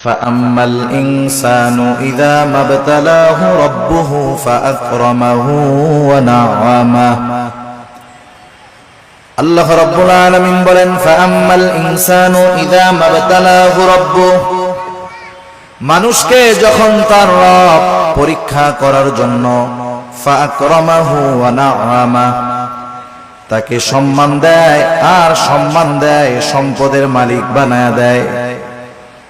فأما الإنسان إذا ما ابتلاه ربه فأكرمه ونعمه আল্লাহ রব্বুল আলামিন বলেন ফাআম্মাল ইনসানু ইযা মাবতালাহু রাব্বুহ মানুষকে যখন তার রব পরীক্ষা করার জন্য ফাআকরামাহু ওয়া নাআমা তাকে সম্মান দেয় আর সম্মান দেয় সম্পদের মালিক বানায় দেয়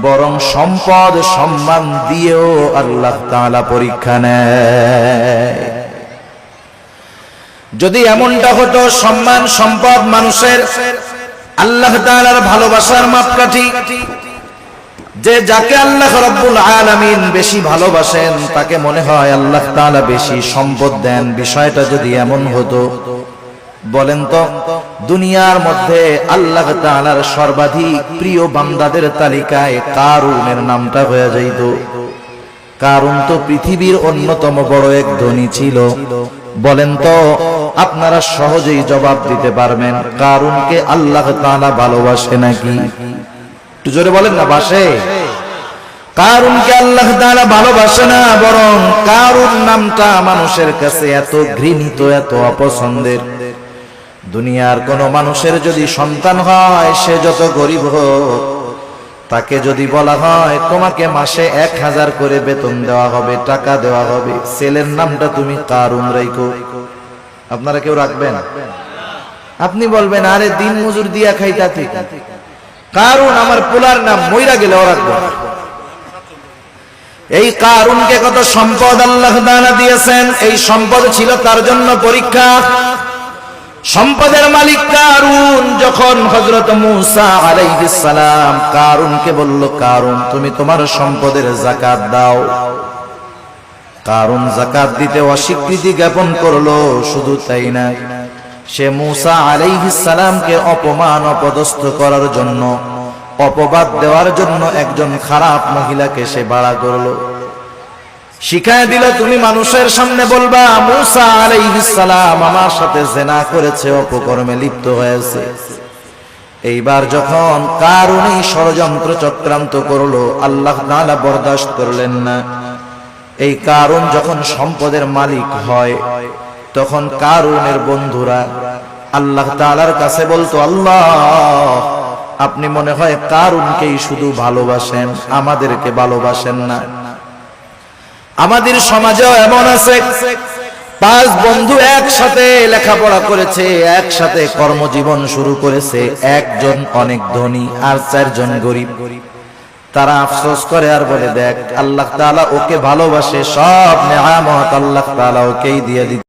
বরং সম্পদ, সম্মান দিয়েও আল্লাহ তাআলা পরীক্ষা নেয়। যদি এমনটা হতো, সম্মান, সম্পদ মানুষের, আল্লাহ তাআলার ভালোবাসার মাপকাঠি, যে যাকে আল্লাহ রব্বুল আলামিন বেশি ভালোবাসেন, তাকে মনে হয় আল্লাহ তাআলা বেশি সম্পদ দেন। বিষয়টা যদি এমন হতো বলেন তো, দুনিয়ার মধ্যে আল্লাহ তাআলার সর্বাধিক প্রিয় বান্দাদের তালিকায় কারুনের নামটা হয়ে যাইত। কারণ তো পৃথিবীর অন্যতম বড় এক ধনী ছিল। বলেন তো, আপনারা সহজেই জবাব দিতে পারবেন, কারুনকে আল্লাহ তাআলা ভালোবাসে নাকি? একটু জোরে বলেন না, বাসে। কারুনকে আল্লাহ তাআলা ভালোবাসে না, বরং কারুন নামটা মানুষের কাছে এত ঘৃণিত, এত অপছন্দের। দুনিয়ার কোন মানুষের যদি সন্তান হয়, সে যত গরিব হোক, তাকে যদি বলা হয়, তোমাকে মাসে এক হাজার করে বেতন দেওয়া হবে, টাকা দেওয়া হবে, ছেলের নামটা তুমি কারুন রাইকো আপনারা কেউ রাখবেন? আপনি বলবেন, আরে দিন মজুর দিয়া খাইতা ঠিক কারুন, আমার পোলার নাম মইরা গেলে ও রাখব। না। এই কারুনকে কত সম্পদ আল্লাহ দানা দিয়েছেন, এই সম্পদ ছিল তার জন্য পরীক্ষা। সম্পদের মালিক কারুন, যখন হযরত মূসা সালাম কারুনকে বলল, কারুন, তুমি তোমার সম্পদের যাকাত দাও। কারুন যাকাত দিতে অস্বীকৃতি জ্ঞাপন করল, শুধু তাই না সে মুসা সালামকে অপমান, অপদস্থ করার জন্য, অপবাদ দেওয়ার জন্য একজন খারাপ মহিলাকে সে ভাড়া করল। শিখায় দিল তুমি মানুষের সামনে বলবা, মুসা আলাইহিস সালাম আমার সাথে জেনা করেছে, অপকর্মে লিপ্ত হয়েছে। এইবার যখন কারণেই ষড়যন্ত্র চক্রান্ত করল, আল্লাহ তাআলা বরদাস্ত করলেন না। এই কারণ যখন সম্পদের মালিক হয়, তখন কারুনের বন্ধুরা আল্লাহ তাআলার কাছে বলতো, আল্লাহ, আপনি মনে হয় কারুনকেই শুধু ভালোবাসেন, আমাদেরকে ভালোবাসেন না। আমাদের সমাজেও এমন আছে। পাঁচ বন্ধু একসাথে লেখাপড়া করেছে, একসাথে কর্মজীবন শুরু করেছে। একজন অনেক ধনী আর চারজন গরিব। তারা আফসোস করে আর বলে, দেখ, আল্লাহ তাআলা ওকে ভালোবাসে, সব নেয়ামত আল্লাহ তাআলা ওকেই দিয়ে দিচ্ছে।